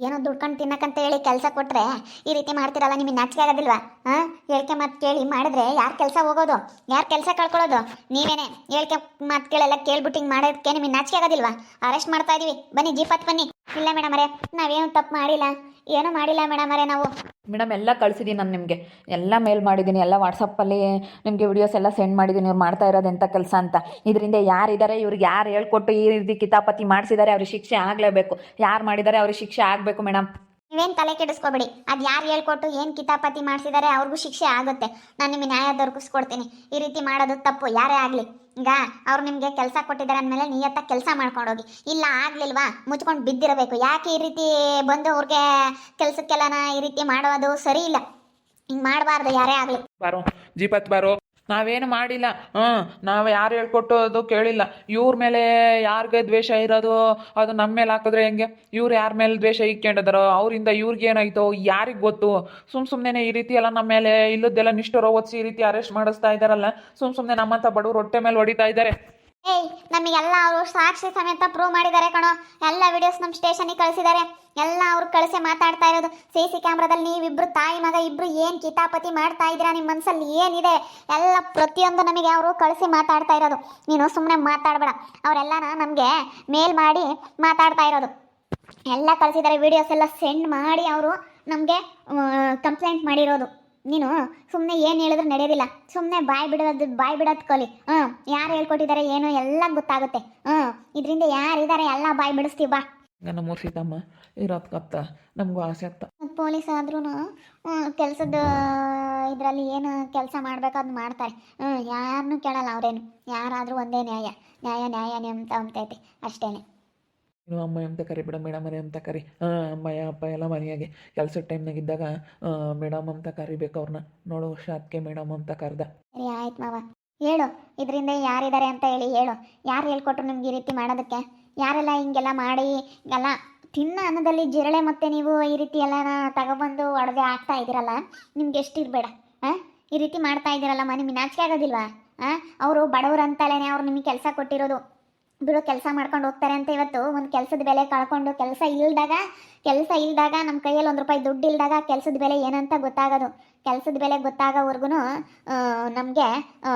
ಏನೋ ದುಡ್ಕೊಂಡು ತಿನ್ನಕ್ಕಂತ ಹೇಳಿ ಕೆಲಸ ಕೊಟ್ರೆ ಈ ರೀತಿ ಮಾಡ್ತಿರಲ್ಲ, ನಿಮಗೆ ನಾಚಿಕೆ ಆಗೋದಿಲ್ವಾ? ಹಾಂ? ಹೇಳ್ಕೆ ಮಾತು ಕೇಳಿ ಮಾಡಿದ್ರೆ ಯಾರು ಕೆಲಸ ಹೋಗೋದು? ಯಾರು ಕೆಲಸ ಕಳ್ಕೊಳ್ಳೋದು? ನೀವೇನೇ ಹೇಳ್ಕೆ ಮಾತು ಕೇಳೆಲ್ಲ ಕೇಳ್ಬಿಟ್ಟು ಹಿಂಗೆ ಮಾಡೋದಕ್ಕೆ ನಿಮಗೆ ನಾಚಿಕೆ ಆಗೋದಿಲ್ವಾ? ಅರೆಸ್ಟ್ ಮಾಡ್ತಾ ಇದೀವಿ. ಬನ್ನಿ ಜೀಪತ್ ಬನ್ನಿ. ಇಲ್ಲ ಮೇಡಮ್ ಅರೇ ನಾವೇನು ತಪ್ಪು ಮಾಡಿಲ್ಲ. ಏನೂ ಮಾಡಿಲ್ಲ ಮೇಡಮ್ ಅರೆ ನಾವು. ಮೇಡಮ್ ಎಲ್ಲ ಕಳಿಸಿದ್ದೀನಿ ನಾನು ನಿಮಗೆ. ಎಲ್ಲ ಮೇಲ್ ಮಾಡಿದ್ದೀನಿ ಎಲ್ಲ ವಾಟ್ಸಪ್ಪಲ್ಲಿ ನಿಮಗೆ ವಿಡಿಯೋಸ್ ಎಲ್ಲ ಸೆಂಡ್ ಮಾಡಿದ್ದೀನಿ ಇವ್ರು ಮಾಡ್ತಾ ಇರೋದು ಎಂಥ ಕೆಲಸ ಅಂತ. ಇದರಿಂದ ಯಾರಿದ್ದಾರೆ ಇವ್ರಿಗೆ ಯಾರು ಹೇಳ್ಕೊಟ್ಟು ಈ ರೀತಿ ಕಿತಾಪತಿ ಮಾಡಿಸಿದ್ದಾರೆ ಅವ್ರಿಗೆ ಶಿಕ್ಷೆ ಆಗಲೇಬೇಕು. ಯಾರು ಮಾಡಿದ್ದಾರೆ ಅವ್ರಿಗೆ ಶಿಕ್ಷೆ ಆಗಬೇಕು ಮೇಡಮ್ ನೀವೇನು ತಲೆ ಕೆಡಿಸ್ಕೊಬೇಡಿ. ಅದು ಯಾರು ಹೇಳ್ಕೊಟ್ಟು ಏನು ಕಿತಾಪತಿ ಮಾಡಿಸಿದ್ದಾರೆ ಅವ್ರಿಗೂ ಶಿಕ್ಷೆ ಆಗುತ್ತೆ. ನಾನು ನಿಮಗೆ ನ್ಯಾಯ ದೊರಕಿಸ್ಕೊಡ್ತೀನಿ. ಈ ರೀತಿ ಮಾಡೋದು ತಪ್ಪು. ಯಾರೇ ಆಗಲಿ. ಈಗ ಅವ್ರು ನಿಮಗೆ ಕೆಲಸ ಕೊಟ್ಟಿದ್ದಾರೆ ಅಂದಮೇಲೆ ನಿಯತ್ತ ಕೆಲಸ ಮಾಡ್ಕೊಂಡೋಗಿ. ಇಲ್ಲ ಆಗ್ಲಿಲ್ವಾ? ಮುಚ್ಕೊಂಡು ಬಿದ್ದಿರಬೇಕು. ಯಾಕೆ ಈ ರೀತಿ ಬಂದು ಅವ್ರಿಗೆ ಕೆಲಸಕ್ಕೆಲ್ಲನ ಈ ರೀತಿ ಮಾಡೋದು ಸರಿ ಇಲ್ಲ. ಹಿಂಗೆ ಮಾಡಬಾರ್ದು ಯಾರೇ ಆಗಲಿ. ಬಾರೋ. ಜೀಪತ್ ಬಾರೋ. ನಾವೇನು ಮಾಡಿಲ್ಲ. ಹ್ಞೂ ನಾವು ಯಾರು ಹೇಳ್ಕೊಟ್ಟೋದು ಕೇಳಿಲ್ಲ. ಇವ್ರ ಮೇಲೆ ಯಾರಿಗೆ ದ್ವೇಷ ಇರೋದು, ಅದು ನಮ್ಮ ಮೇಲೆ ಹಾಕಿದ್ರೆ ಹೆಂಗೆ? ಇವ್ರು ಯಾರ ಮೇಲೆ ದ್ವೇಷ ಇಕ್ಕೊಂಡಿದಾರೋ, ಅವರಿಂದ ಇವ್ರಿಗೆ ಏನಾಯ್ತೋ, ಯಾರಿಗೆ ಗೊತ್ತು? ಸುಮ್ಮ ಸುಮ್ಮನೆ ಈ ರೀತಿ ಎಲ್ಲ ನಮ್ಮ ಮೇಲೆ ಇಲ್ಲದ್ದೆಲ್ಲ ನಿಷ್ಠುರ ಓದಿಸಿ ಈ ರೀತಿ ಅರೆಸ್ಟ್ ಮಾಡಿಸ್ತಾ ಇದ್ದಾರಲ್ಲ ಸುಮ್ಮ ಸುಮ್ಮನೆ ನಮ್ಮಂಥ ಬಡವ್ರು ಹೊಟ್ಟೆ ಮೇಲೆ ಹೊಡಿತಾ ಇದ್ದಾರೆ ಏಯ್, ನಮಗೆಲ್ಲ ಅವರು ಸಾಕ್ಷಿ ಸಮೇತ ಪ್ರೂವ್ ಮಾಡಿದ್ದಾರೆ ಕಣೋ. ಎಲ್ಲ ವಿಡಿಯೋಸ್ ನಮ್ಮ ಸ್ಟೇಷನಿಗೆ ಕಳಿಸಿದ್ದಾರೆ. ಎಲ್ಲ ಅವ್ರು ಕಳಿಸಿ ಮಾತಾಡ್ತಾ ಇರೋದು. ಸಿ ಸಿ ಕ್ಯಾಮ್ರಾದಲ್ಲಿ ನೀವಿಬ್ರು ತಾಯಿ ಮಗ, ಇಬ್ರು ಏನು ಕಿತಾಪತಿ ಮಾಡ್ತಾ ಇದ್ದೀರಾ ನಿಮ್ಮ ಮನಸ್ಸಲ್ಲಿ ಏನಿದೆ? ಎಲ್ಲ ಪ್ರತಿಯೊಂದು ನಮಗೆ ಅವರು ಕಳಿಸಿ ಮಾತಾಡ್ತಾ ಇರೋದು. ನೀನು ಸುಮ್ಮನೆ ಮಾತಾಡಬೇಡ. ಅವರೆಲ್ಲನ ನಮಗೆ ಮೇಲ್ ಮಾಡಿ ಮಾತಾಡ್ತಾ ಇರೋದು. ಎಲ್ಲ ಕಳಿಸಿದ್ದಾರೆ ವಿಡಿಯೋಸ್ ಎಲ್ಲ ಸೆಂಡ್ ಮಾಡಿ ಅವರು ನಮಗೆ ಕಂಪ್ಲೇಂಟ್ ಮಾಡಿರೋದು. ನೀನು ಸುಮ್ಮನೆ ಏನು ಹೇಳಿದ್ರು ನಡೆಯೋದಿಲ್ಲ. ಸುಮ್ಮನೆ ಬಾಯ್ ಬಿಡೋದು ಬಾಯ್ ಬಿಡೋದು ಕಲಿ. ಹ್ಞೂ ಯಾರು ಹೇಳ್ಕೊಟ್ಟಿದ್ದಾರೆ ಏನು ಎಲ್ಲ ಗೊತ್ತಾಗುತ್ತೆ. ಹ್ಞೂ ಇದರಿಂದ ಯಾರಿದ್ದಾರೆ ಎಲ್ಲ ಬಾಯ್ ಬಿಡಿಸ್ತೀವಿ ಬಾ. ನನ್ನ ಮೂರ್ಸಿದ್ದಮ್ಮ ಸೀತಮ್ಮ ಇರೋದು ಕತ್ತ ನಮಗೂ ಆಸೆ ಆಗ್ತ ಪೊಲೀಸ್ ಆದ್ರೂ ಕೆಲಸದ ಇದರಲ್ಲಿ ಏನು ಕೆಲಸ ಮಾಡಬೇಕು ಅದು ಮಾಡ್ತಾರೆ. ಹ್ಞೂ ಯಾರನ್ನೂ ಕೇಳಲ್ಲ ಅವರೇನು. ಯಾರಾದರೂ ಒಂದೇ ನ್ಯಾಯ. ನ್ಯಾಯ ನ್ಯಾಯ ಅಂತ ಅಂತೈತೆ ಅಷ್ಟೇನೆ. ನೀವು ಅಮ್ಮ ಅಂತ ಕರಿ ಬಿಡ ಮೇಡಮ್ ಅರೇ ಅಂತ ಕರಿ? ಹಾಂ ಅಮ್ಮಯ್ಯ ಅಪ್ಪ ಎಲ್ಲ ಮನೆಯಾಗೆ ಕೆಲಸದ ಟೈಮ್ನಾಗ ಇದ್ದಾಗ ಮೇಡಮ್ ಅಂತ ಕರಿಬೇಕು ಅವ್ರನ್ನ ನೋಡು ಅದಕ್ಕೆ ಮೇಡಮ್ ಅಂತ ಕರೆದ. ಸರಿ, ಆಯ್ತು ಮಾವ. ಹೇಳು, ಇದರಿಂದ ಯಾರಿದ್ದಾರೆ ಅಂತ ಹೇಳಿ ಹೇಳು. ಯಾರು ಹೇಳ್ಕೊಟ್ರು ನಿಮ್ಗೆ ಈ ರೀತಿ ಮಾಡೋದಕ್ಕೆ? ಯಾರೆಲ್ಲ ಹಿಂಗೆಲ್ಲ ಮಾಡಿ, ಎಲ್ಲ ತಿನ್ನ ಅನ್ನದಲ್ಲಿ ಜಿರಳೆ ಮತ್ತೆ ನೀವು ಈ ರೀತಿ ಎಲ್ಲ ತಗೊಬಂದು ಒಡವೆ ಆಗ್ತಾ ಇದ್ದೀರಲ್ಲ, ನಿಮ್ಗೆ ಎಷ್ಟು ಇರಬೇಡ. ಹಾಂ ಈ ರೀತಿ ಮಾಡ್ತಾ ಇದ್ದೀರಲ್ಲಮ್ಮ ಮನೆ ನಾಚಿಕೆ ಆಗೋದಿಲ್ವಾ? ಹಾಂ ಅವರು ಬಡವರು ಅಂತಲೇ ಅವ್ರು ನಿಮಗೆ ಕೆಲಸ ಕೊಟ್ಟಿರೋದು. ಬಿಡು, ಕೆಲಸ ಮಾಡ್ಕೊಂಡು ಹೋಗ್ತಾರೆ ಅಂತ ಇವತ್ತು. ಒಂದು ಕೆಲಸದ ಬೆಲೆ ಕಳ್ಕೊಂಡು, ಕೆಲಸ ಇಲ್ದಾಗ ಕೆಲಸ ಇಲ್ದಾಗ ನಮ್ಮ ಕೈಯಲ್ಲಿ ಒಂದು ರೂಪಾಯಿ ದುಡ್ಡು ಇಲ್ದಾಗ ಕೆಲಸದ ಬೆಲೆ ಏನಂತ ಗೊತ್ತಾಗೋದು. ಕೆಲಸದ ಬೆಲೆ ಗೊತ್ತಾಗೋವರೆಗೂ ನಮಗೆ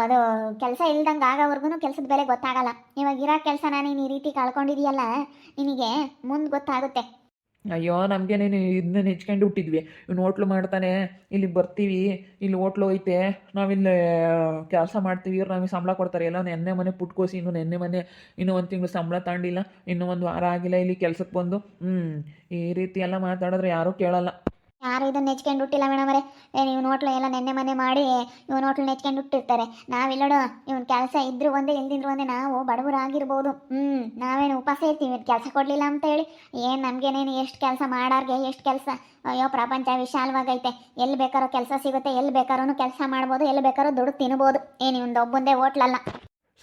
ಅದು ಕೆಲಸ ಇಲ್ದಂಗೆ ಆಗೋವರೆಗೂ ಕೆಲಸದ ಬೆಲೆ ಗೊತ್ತಾಗಲ್ಲ. ಇವಾಗ ಇರೋ ಕೆಲಸ ನಾನು ಈ ರೀತಿ ಕಳ್ಕೊಂಡಿದೆಯಲ್ಲ, ನಿನಗೆ ಮುಂದೆ ಗೊತ್ತಾಗುತ್ತೆ. ಅಯ್ಯೋ ನಮಗೆ ನೀನು ಇದನ್ನ ನೆಚ್ಕೊಂಡು ಹುಟ್ಟಿದ್ವಿ. ಇವ್ನು ಹೋಟ್ಲು ಮಾಡ್ತಾನೆ ಇಲ್ಲಿ ಬರ್ತೀವಿ, ಇಲ್ಲಿ ಹೋಟ್ಲು ಐತೆ, ನಾವಿಲ್ಲಿ ಕೆಲಸ ಮಾಡ್ತೀವಿ, ಇವ್ರು ನಮಗೆ ಸಂಬಳ ಕೊಡ್ತಾರೆ. ಎಲ್ಲ ನೆನ್ನೆ ಮನೆ ಪುಟ್ಕೋಸಿ ಇನ್ನು ನೆನ್ನೆ ಮನೆ, ಇನ್ನೂ ಒಂದು ತಿಂಗಳು ಸಂಬಳ ತಗೊಂಡಿಲ್ಲ ಇನ್ನೂ ಒಂದು ವಾರ ಆಗಿಲ್ಲ, ಇಲ್ಲಿ ಕೆಲ್ಸಕ್ಕೆ ಬಂದು. ಹ್ಞೂ ಈ ರೀತಿ ಎಲ್ಲ ಮಾತಾಡಿದ್ರೆ ಯಾರೂ ಕೇಳಲ್ಲ. ಯಾರು ಇದನ್ನ ನೆಚ್ಕೊಂಡು ಹುಟ್ಟಿಲ್ಲ ಮೇಡಮ್ ಏ, ನೀವು ನೋಟ್ಲು ಎಲ್ಲ ನೆನ್ನೆ ಮನೆ ಮಾಡಿ, ಇವ್ನ ಹೋಟ್ಲು ನೆಚ್ಕೊಂಡು ಹುಟ್ಟಿರ್ತಾರೆ. ನಾವಿಲ್ಲೋಡು, ಇವ್ನ ಕೆಲಸ ಇದ್ರು ಒಂದೇ, ಇಲ್ದಿದ್ರು ಒಂದೇ, ನಾವು ಬಡವರಾಗಿರ್ಬೋದು. ಹ್ಞೂ ನಾವೇನು ಉಪವಾಸ ಇರ್ತೀವಿ ಕೆಲಸ ಕೊಡಲಿಲ್ಲ ಅಂತ ಹೇಳಿ. ಏನು ನಮಗೇನೇನು ಎಷ್ಟು ಕೆಲಸ ಮಾಡಾರ್ಗೆ, ಎಷ್ಟು ಕೆಲಸ? ಅಯ್ಯೋ, ಪ್ರಪಂಚ ವಿಶಾಲವಾಗೈತೆ. ಎಲ್ಲಿ ಬೇಕಾರೋ ಕೆಲಸ ಸಿಗುತ್ತೆ ಎಲ್ಲಿ ಬೇಕಾದ್ರೂ ಕೆಲಸ ಮಾಡ್ಬೋದು ಎಲ್ಲಿ ಬೇಕಾರೋ ದುಡ್ಡು ತಿನ್ಬೋದು. ಏನು, ಇವ್ನದು ಒಬ್ಬಂದೇ ಹೋಟ್ಲಲ್ಲ.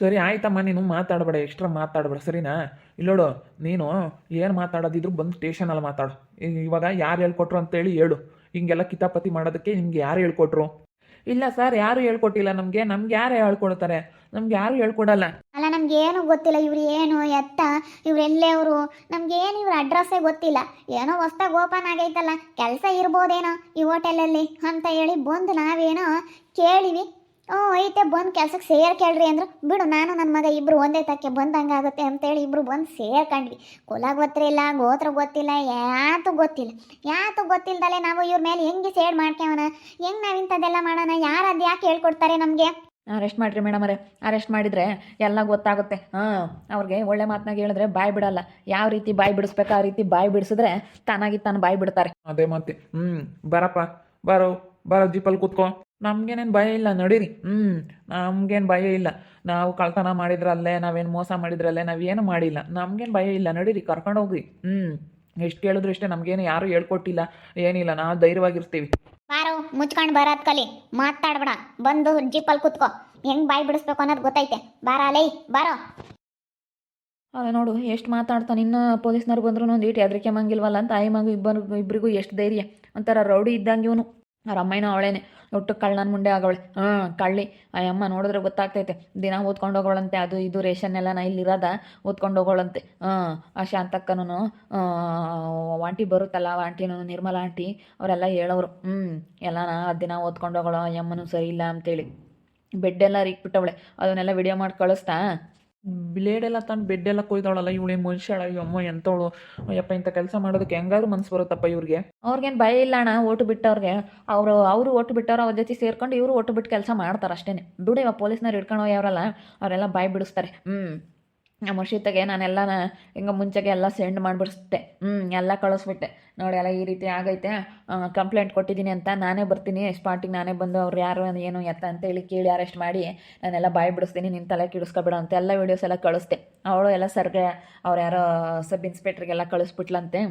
ಸರಿ ಆಯ್ತಮ್ಮ ನೀನು ಮಾತಾಡಬೇಡ ಎಕ್ಸ್ಟ್ರಾ ಮಾತಾಡಬೇಡ, ಸರಿನಾ? ಇಲ್ಲೋಡು ನೀನು ಏನು ಮಾತಾಡೋದಿದ್ರು ಬಂದು ಸ್ಟೇಷನಲ್ಲಿ ಮಾತಾಡು. ಇವಾಗ ಯಾರು ಹೇಳ್ಕೊಟ್ರು ಅಂತೇಳಿ ಹೇಳು. ಹಿಂಗೆಲ್ಲ ಕಿತಾಪತಿ ಮಾಡೋದಕ್ಕೆ ನಿಮ್ಗೆ ಯಾರು ಹೇಳ್ಕೊಟ್ರು? ಇಲ್ಲ ಸರ್, ಯಾರು ಹೇಳ್ಕೊಟ್ಟಿಲ್ಲ ನಮಗೆ. ನಮ್ಗೆ ಯಾರು ಹೇಳ್ಕೊಡ್ತಾರೆ? ನಮ್ಗೆ ಯಾರು ಹೇಳ್ಕೊಡಲ್ಲ. ಅಲ್ಲ, ನಮ್ಗೆ ಏನು ಗೊತ್ತಿಲ್ಲ, ಇವ್ರು ಏನು ಎತ್ತ? ಇವ್ರೆಲ್ಲೇ ಅವರು? ನಮ್ಗೆ ಏನು ಇವ್ರ ಅಡ್ರೆಸ್ಸೇ ಗೊತ್ತಿಲ್ಲ. ಏನೋ ಹೊಸ್ದಾಗಿ ಓಪನ್ ಆಗೈತಲ್ಲ, ಕೆಲಸ ಇರ್ಬೋದೇನೋ ಈ ಹೋಟೆಲಲ್ಲಿ ಅಂತ ಹೇಳಿ ಬಂದು ನಾವೇನೋ ಕೇಳಿವಿ ಹ್ಞೂ ಐತೆ ಬಂದು ಕೆಲ್ಸಕ್ಕೆ ಸೇರ್ ಕೇಳ್ರಿ ಅಂದ್ರೆ. ಬಿಡು ನಾನು ನನ್ನ ಮಗ ಇಬ್ರು ಒಂದೇ ತಕ್ಕೆ ಬಂದಂಗೆ ಆಗುತ್ತೆ ಅಂತೇಳಿ ಇಬ್ರು ಬಂದು ಸೇರ್ಕೊಂಡ್ವಿ ಕುಲ ಗೊತ್ತಿಲ್ಲ ಗೋತ್ರ ಗೊತ್ತಿಲ್ಲ ಯಾತು ಗೊತ್ತಿಲ್ಲ. ಯಾತು ಗೊತ್ತಿಲ್ಲದಲ್ಲೇ ನಾವು ಇವ್ರ ಮೇಲೆ ಹೆಂಗೆ ಸೇಡ್ ಮಾಡ್ಕೊವನ ಹೆಂಗೆ ನಾವು ಇಂಥದ್ದೆಲ್ಲ ಮಾಡೋಣ? ಯಾರು ಅದು ಯಾಕೆ ಹೇಳ್ಕೊಡ್ತಾರೆ ನಮಗೆ? ಅರೆಸ್ಟ್ ಮಾಡಿರಿ ಮೇಡಮ್ ಅರೆ ಅರೆಸ್ಟ್ ಮಾಡಿದರೆ ಎಲ್ಲ ಗೊತ್ತಾಗುತ್ತೆ. ಹಾಂ ಅವ್ರಿಗೆ ಒಳ್ಳೆ ಮಾತನಾಗ ಹೇಳಿದ್ರೆ ಬಾಯಿ ಬಿಡಲ್ಲ. ಯಾವ ರೀತಿ ಬಾಯಿ ಬಿಡಿಸ್ಬೇಕು ಆ ರೀತಿ ಬಾಯಿ ಬಿಡಿಸಿದ್ರೆ ತಾನಾಗಿ ತಾನು ಬಾಯಿ ಬಿಡ್ತಾರೆ. ಅದೇ ಮತ್ತೆ. ಹ್ಞೂ ಬರಪ್ಪ. ಬರೋ ಬರೋ ಜೀಪಲ್ಲಿ ಕೂತ್ಕೋ. ನಮ್ಗೇನೇನು ಭಯ ಇಲ್ಲ ನಡೀರಿ. ಹ್ಞೂ ನಮ್ಗೇನು ಭಯ ಇಲ್ಲ. ನಾವು ಕಳ್ತನ ಮಾಡಿದ್ರಲ್ಲೇ ನಾವೇನು ಮೋಸ ಮಾಡಿದ್ರಲ್ಲೇ ನಾವೇನು ಮಾಡಿಲ್ಲ. ನಮ್ಗೇನು ಭಯ ಇಲ್ಲ ನಡೀರಿ ಕರ್ಕೊಂಡು ಹೋಗ್ರಿ. ಹ್ಞೂ ಎಷ್ಟು ಕೇಳಿದ್ರು ಇಷ್ಟೇ ನಮಗೇನು ಯಾರೂ ಹೇಳ್ಕೊಟ್ಟಿಲ್ಲ ಏನಿಲ್ಲ ನಾವು ಧೈರ್ಯವಾಗಿರ್ತೀವಿ. ಬಾರೋ ಮುಚ್ಕೊಂಡು ಬರೋದ್ ಕಲಿ ಮಾತಾಡ್ಬೇಡ ಬಂದು ಜೀಪಲ್ಲಿ ಕುತ್ಕೋ. ಹೆಂಗ್ ಬಾಯಿ ಬಿಡಿಸ್ಬೇಕು ಅನ್ನೋದು ಗೊತ್ತೈತೆ. ಬಾರಾಲೇ ಲೈ ಬಾರೋ. ಅಲ್ಲ ನೋಡು ಎಷ್ಟು ಮಾತಾಡ್ತಾನೆ ಇನ್ನು ಪೊಲೀಸ್ನವ್ರು ಬಂದ್ರು ಒಂದು ಇಟ್ಟು ಹೆದರಿಕೆ ಮಂಗಿಲ್ವಲ್ಲ ಅಂತ ತಾಯಿ ಮಗು ಇಬ್ಬರು ಇಬ್ಬರಿಗೂ ಎಷ್ಟು ಧೈರ್ಯ. ಒಂಥರ ರೌಡಿ ಇದ್ದಂಗೆ ಇವನು. ಅವ್ರ ಅಮ್ಮನೂ ಅವಳೇನೆ. ಒಟ್ಟು ಕಳ್ಳನ ಮುಂಡೆ ಆಗವಳೆ. ಹಾಂ, ಕಳ್ಳಿ. ಆ ಅಮ್ಮ ನೋಡಿದ್ರೆ ಗೊತ್ತಾಗ್ತೈತೆ. ದಿನ ಓದ್ಕೊಂಡು ಹೋಗೋಳಂತೆ ಅದು ಇದು ರೇಷನ್ ಎಲ್ಲ ನಾ ಇಲ್ಲಿರೋದ ಓದ್ಕೊಂಡು ಹೋಗೋಳಂತೆ ಹಾಂ, ಆ ಶಾಂತಕ್ಕನೂ ಆಂಟಿ ಬರುತ್ತಲ್ಲ ವಾಂಟಿನೂ ನಿರ್ಮಲ ಆಂಟಿ, ಅವರೆಲ್ಲ ಹೇಳೋರು ಹ್ಞೂ ಎಲ್ಲ ನಾ ದಿನ ಓದ್ಕೊಂಡು ಹೋಗೋಳು ಅಮ್ಮನೂ ಸರಿ ಇಲ್ಲ ಅಂತೇಳಿ. ಬೆಡ್ಡೆಲ್ಲ ರೀಕ್ಬಿಟ್ಟವಳೆ. ಅದನ್ನೆಲ್ಲ ವಿಡಿಯೋ ಮಾಡಿ ಕಳಿಸ್ತಾ? ಬ್ಲೇಡ್ ಎಲ್ಲ ತಂದು ಬೆಡ್ ಎಲ್ಲ ಕೊಯ್ದವಳಲ್ಲ, ಇವಳೆ ಮನುಷ್ಯಳ ಅಮ್ಮ ಎಂತವಳು, ಅಯ್ಯಪ್ಪ ಇಂಥ ಕೆಲಸ ಮಾಡೋದಕ್ಕೆ ಹೆಂಗಾದ್ರು ಮನ್ಸು ಬರುತ್ತಪ್ಪ ಇವ್ರಿಗೆ. ಅವ್ರಿಗೇನು ಭಯ ಇಲ್ಲ ಅಣ್ಣ, ಓಟು ಬಿಟ್ಟವ್ರಿಗೆ. ಅವರು ಅವರು ಓಟು ಬಿಟ್ಟವ್ರು, ಅವ್ರ ಜೊತೆ ಸೇರ್ಕೊಂಡು ಇವರು ಓಟು ಬಿಟ್ಟು ಕೆಲಸ ಮಾಡ್ತಾರೆ ಅಷ್ಟೇ ದುಡಿ ಇವಾಗ ಪೊಲೀಸ್ನವ್ರು ಹಿಡ್ಕೊಂಡು ಅವರೆಲ್ಲ ಅವರೆಲ್ಲ ಬಾಯಿ ಬಿಡಿಸ್ತಾರೆ. ಹ್ಞೂ ನಮ್ಮ ವರ್ಷಿತ್ತಾಗೆ ನಾನೆಲ್ಲ ಹಿಂಗೆ ಮುಂಚೆಗೆ ಎಲ್ಲ ಸೆಂಡ್ ಮಾಡಿಬಿಡಿಸ್ತೆ ಹ್ಞೂ ಎಲ್ಲ ಕಳಿಸ್ಬಿಟ್ಟೆ. ನೋಡಿ ಎಲ್ಲ ಈ ರೀತಿ ಆಗೈತೆ. ಕಂಪ್ಲೇಂಟ್ ಕೊಟ್ಟಿದ್ದೀನಿ ಅಂತ ನಾನೇ ಬರ್ತೀನಿ. ಸ್ಪಾಟಿಗೆ ನಾನೇ ಬಂದು ಅವ್ರು ಯಾರು ಏನು ಎತ್ತ ಅಂತ ಹೇಳಿ ಕೇಳಿ ಅರೆಸ್ಟ್ ಮಾಡಿ ನಾನೆಲ್ಲ ಬಾಯಿ ಬಿಡಿಸ್ತೀನಿ ನಿನ್ನ ತಲೆ ಕಿಡಿಸ್ಕೊಬೇಡ ಅಂತ ಎಲ್ಲ ವೀಡಿಯೋಸ್ ಎಲ್ಲ ಕಳಿಸ್ದೆ. ಅವಳು ಎಲ್ಲ ಸರ್ಗೆ, ಅವ್ರು ಯಾರೋ ಸಬ್ ಇನ್ಸ್ಪೆಕ್ಟ್ರಿಗೆಲ್ಲ ಕಳಿಸ್ಬಿಟ್ಲಂತೆ.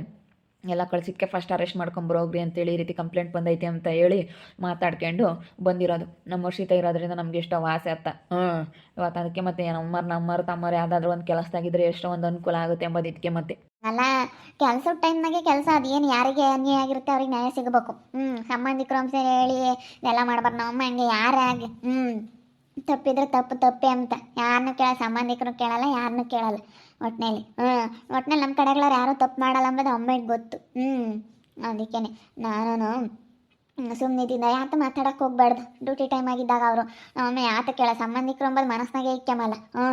ಎಲ್ಲ ಕಳ್ಸಿದ್ಕೆ ಫಸ್ಟ್ ಅರೆಸ್ಟ್ ಮಾಡ್ಕೊಂಡು ಬರೋಗ್ರಿ ಅಂತೇಳಿ ಈ ರೀತಿ ಕಂಪ್ಲೇಂಟ್ ಬಂದೈತಿ ಅಂತ ಹೇಳಿ ಮಾತಾಡ್ಕೊಂಡು ಬಂದಿರೋದು. ನಮ್ಮ ವರ್ಷಿತ ಇರೋದ್ರಿಂದ ನಮ್ಗೆ ಎಷ್ಟೋ ಆಸೆ ಅತ್ತ. ಹ್ಞೂ ಇವತ್ತು ಅದಕ್ಕೆ ಮತ್ತೆ ನಮ್ಮರು ನಮ್ಮರು ತಮ್ಮರು ಯಾವುದಾದ್ರೂ ಒಂದು ಕೆಲಸದಾಗಿದ್ರೆ ಎಷ್ಟೋ ಒಂದು ಅನುಕೂಲ ಆಗುತ್ತೆ ಎಂಬುದು ಇದಕ್ಕೆ ಮತ್ತೆ. ಅಲ್ಲ ಕೆಲಸದ ಟೈಮ್ನಾಗೆ ಕೆಲಸ ಅದೇನು ಯಾರಿಗೆ ಅನ್ಯಾಯ ಆಗಿರುತ್ತೆ ಅವ್ರಿಗೆ ನ್ಯಾಯ ಸಿಗಬೇಕು. ಹ್ಞೂ ಸಂಬಂಧಿಕರು ಅಂತ ಹೇಳಿ ಇದೆಲ್ಲ ಮಾಡ್ಬಾರ್ದು. ನಮ್ಮ ಹಂಗೆ ಆಗಿ ಹ್ಞೂ ತಪ್ಪಿದ್ರೆ ತಪ್ಪು, ತಪ್ಪೆ ಅಂತ. ಯಾರನ್ನೂ ಕೇಳ ಸಂಬಂಧಿಕರು ಕೇಳಲ್ಲ ಯಾರನ್ನೂ ಕೇಳಲ್ಲ. ಒಟ್ಟಿನಲ್ಲಿ ಹ್ಞೂ ಒಟ್ನಲ್ಲಿ ನಮ್ಮ ಕಡೆಗಳವ್ರು ಯಾರೂ ತಪ್ಪು ಮಾಡಲ್ಲ ಅಂಬೋದು ಅಮ್ಮಗೆ ಗೊತ್ತು. ಹ್ಞೂ ಅದಕ್ಕೇನೆ. ನಾನು ಸುಮ್ಮನಿದ್ದಿಂದ ಯಾತ ಮಾತಾಡೋಕೆ ಹೋಗ್ಬಾರ್ದು. ಡ್ಯೂಟಿ ಟೈಮ್ ಆಗಿದ್ದಾಗ ಅವರು. ನಮ್ಮಮ್ಮ ಯಾತ ಕೇಳ. ಸಂಬಂಧಿಕರು ಅಂಬೋದು ಮನಸ್ಸಿನಾಗೆ ಇಕ್ಕಮಲ್ಲ ಹ್ಞೂ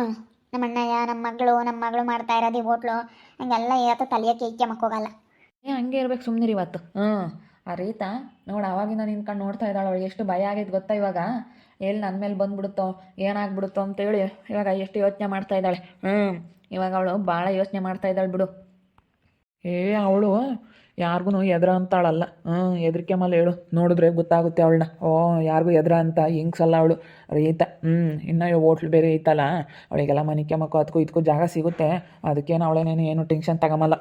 ನಮ್ಮ ಅಣ್ಣಯ್ಯ, ನಮ್ಮ ಮಗಳು ನಮ್ಮ ಮಗಳು ಮಾಡ್ತಾ ಇರೋದು ಹೋಟ್ಲು. ಹಂಗೆಲ್ಲ ಯಾತ ತಲೆಯಕ್ಕೆ ಇಕ್ಕಮಕ್ಕೆ ಹೋಗಲ್ಲ. ಏ, ಹಂಗೆ ಇರ್ಬೇಕು ಸುಮ್ಮನಿರಿ ಇವತ್ತು. ಹ್ಞೂ ಆ ರೀತಾ, ನೋಡಿ ಅವಾಗಿಂದ ನಿಂತ್ಕೊಂಡು ನೋಡ್ತಾ ಇದ್ದಾಳೆ ಅವಳಿಗೆ ಎಷ್ಟು ಭಯ ಆಗೈತೆ ಗೊತ್ತಾ ಇವಾಗ? ಎಲ್ಲಿ ನನ್ನ ಮೇಲೆ ಬಂದ್ಬಿಡುತ್ತೋ, ಏನಾಗ್ಬಿಡುತ್ತೋ ಅಂತೇಳಿ ಇವಾಗ ಎಷ್ಟು ಯೋಚನೆ ಮಾಡ್ತಾ ಇದ್ದಾಳೆ. ಹ್ಞೂ ಇವಾಗ ಅವಳು ಭಾಳ ಯೋಚನೆ ಮಾಡ್ತಾ ಇದ್ದಾಳೆ ಬಿಡು. ಏ, ಅವಳು ಯಾರಿಗೂ ಎದ್ರ ಅಂತಾಳಲ್ಲ. ಹ್ಞೂ ಹೆದರಿಕೆ ಮೇಲೆ ಹೇಳು. ನೋಡಿದ್ರೆ ಗೊತ್ತಾಗುತ್ತೆ ಅವಳನ್ನ. ಓ, ಯಾರಿಗೂ ಎದ್ರ ಅಂತ. ಹಿಂಗ್ಸಲ್ಲ ಅವಳು. ರೈತ ಹ್ಞೂ ಇನ್ನೂ ಹೋಟ್ಲ್ ಬೇರೆ ಐತಲ್ಲ. ಅವಳಿಗೆಲ್ಲ ಮನೆ ಮಕ್ಕೋ ಅದಕ್ಕೂ ಇದಕ್ಕೂ ಜಾಗ ಸಿಗುತ್ತೆ. ಅದಕ್ಕೇನು ಅವಳೇನೇನು ಏನು ಟೆನ್ಷನ್ ತಗೊಂಬಲ್ಲ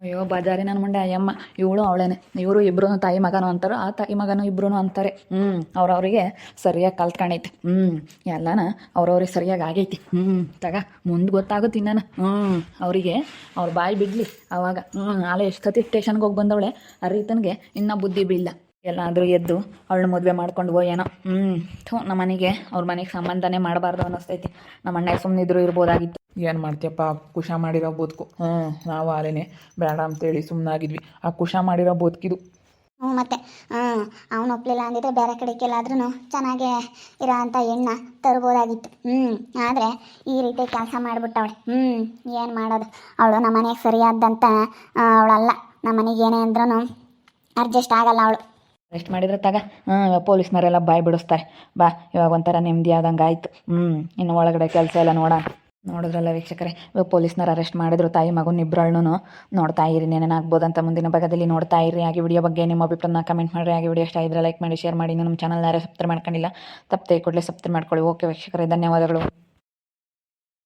ಅಯ್ಯೋ, ಬಜಾರಿ ನನ್ನ ಮುಂಡೆ ಅಯ್ಯಮ್ಮ. ಇವಳು ಅವಳೇನೆ. ಇವರು ಇಬ್ಬರು ತಾಯಿ ಮಗನು ಅಂತಾರೆ, ಆ ತಾಯಿ ಮಗನು ಇಬ್ಬರೂ ಅಂತಾರೆ. ಹ್ಞೂ ಅವ್ರವ್ರಿಗೆ ಸರಿಯಾಗಿ ಕಲ್ತ್ಕೊಂಡೈತೆ ಹ್ಞೂ ಎಲ್ಲನ ಅವ್ರವ್ರಿಗೆ ಸರಿಯಾಗಿ ಆಗೈತಿ. ಹ್ಞೂ ತಗ, ಮುಂದೆ ಗೊತ್ತಾಗುತ್ತೆ ನಾನು ಹ್ಞೂ ಅವರಿಗೆ ಅವ್ರ ಬಾಯಿ ಬಿಡಲಿ ಅವಾಗ. ಹ್ಞೂ ನಾಳೆ ಎಷ್ಟು ಸತಿ ಸ್ಟೇಷನ್ಗೆ ಹೋಗಿ ಬಂದವಳೆ, ಆ ರೀತನಿಗೆ ಇನ್ನೂ ಬುದ್ಧಿ ಬೀಳಿಲ್ಲ ಎಲ್ಲಾದರೂ ಎದ್ದು ಅವಳನ್ನ ಮದುವೆ ಮಾಡ್ಕೊಂಡು ಓ ಏನೋ. ಹ್ಞೂ ಥೂ ನಮ್ಮ ಮನೆಗೆ ಅವ್ರ ಮನೆಗೆ ಸಂಬಂಧನೇ ಮಾಡಬಾರ್ದು ಅನ್ನಿಸ್ತೈತಿ ನಮ್ಮ ಅಣ್ಣ ಸುಮ್ಮನಿದ್ರು ಇರ್ಬೋದಾಗಿತ್ತು. ಏನು ಮಾಡ್ತೀಯಪ್ಪ? ಕುಶ ಮಾಡಿರೋ ಬದುಕು. ಹ್ಞೂ ನಾವು ಆಲೇನೆ ಬೇಡ ಅಂತೇಳಿ ಸುಮ್ಮನಾಗಿದ್ವಿ ಆ ಕುಶ ಮಾಡಿರೋ ಬದುಕಿದು. ಹ್ಞೂ ಮತ್ತೆ ಹ್ಞೂ ಅವನು ಒಪ್ಪಲಿಲ್ಲ ಅಂದಿದ್ರೆ ಬೇರೆ ಕಡೆಗೆಲ್ಲಾದ್ರೂ ಚೆನ್ನಾಗೇ ಇರೋ ಅಂಥ ಹೆಣ್ಣ ತರ್ಬೋದಾಗಿತ್ತು. ಹ್ಞೂ ಆದರೆ ಈ ರೀತಿ ಕೆಲಸ ಮಾಡಿಬಿಟ್ಟವಳೆ. ಹ್ಞೂ ಏನು ಮಾಡೋದು? ಅವಳು ನಮ್ಮ ಮನೆಗೆ ಸರಿಯಾದಂಥ ಅವಳಲ್ಲ. ನಮ್ಮ ಮನೆಗೆ ಏನೇ ಅಂದ್ರೂ ಅಡ್ಜಸ್ಟ್ ಆಗಲ್ಲ ಅವಳು. ಅರೆಸ್ಟ್ ಮಾಡಿದ್ರೆ ತಗ. ಹ್ಞೂ ಪೊಲೀಸ್ನವರೆಲ್ಲ ಬಾಯ್ ಬಿಡಿಸ್ತಾರೆ. ಬಾ ಇವಾಗ ಒಂಥರ ನೆಮ್ಮದಿ ಆದಂಗೆ ಆಯಿತು ಹ್ಞೂ ಇನ್ನು ಒಳಗಡೆ ಕೆಲಸ ಎಲ್ಲ ನೋಡೋಣ. ನೋಡಿದ್ರಲ್ಲ ವೀಕ್ಷಕರೇ, ಇವಾಗ ಪೊಲೀಸ್ನವ್ರು ಅರೆಸ್ಟ್ ಮಾಡಿದ್ರು, ತಾಯಿ ಮಗನ ಇಬ್ಬರಳ್ನು ನೋಡ್ತಾ ಇರಿ ಅಂತ ಮುಂದಿನ ಭಾಗದಲ್ಲಿ ನೋಡ್ತಾ ಇರಿ. ಹಾಗೆ ವಿಡಿಯೋ ಬಗ್ಗೆ ನಿಮ್ಮ ಅಭಿಪ್ರಾಯನ ಕಮೆಂಟ್ ಮಾಡಿರಿ. ಹಾಗೆ ವಿಡಿಯೋ ಇಷ್ಟ ಇದ್ರೆ ಲೈಕ್ ಮಾಡಿ ಶೇರ್ ಮಾಡಿ. ನಮ್ಮ ಚಾನಲ್ ಯಾರೇ ಸಬ್ಸ್ಕ್ರೈಬ್ ಮಾಡ್ಕೊಂಡಿಲ್ಲ, ತಪ್ಪದೆ ಕೂಡಲೇ ಸಬ್ಸ್ಕ್ರೈಬ್ ಮಾಡ್ಕೊಳ್ಳಿ. ಓಕೆ ವೀಕ್ಷಕರೇ, ಧನ್ಯವಾದಗಳು.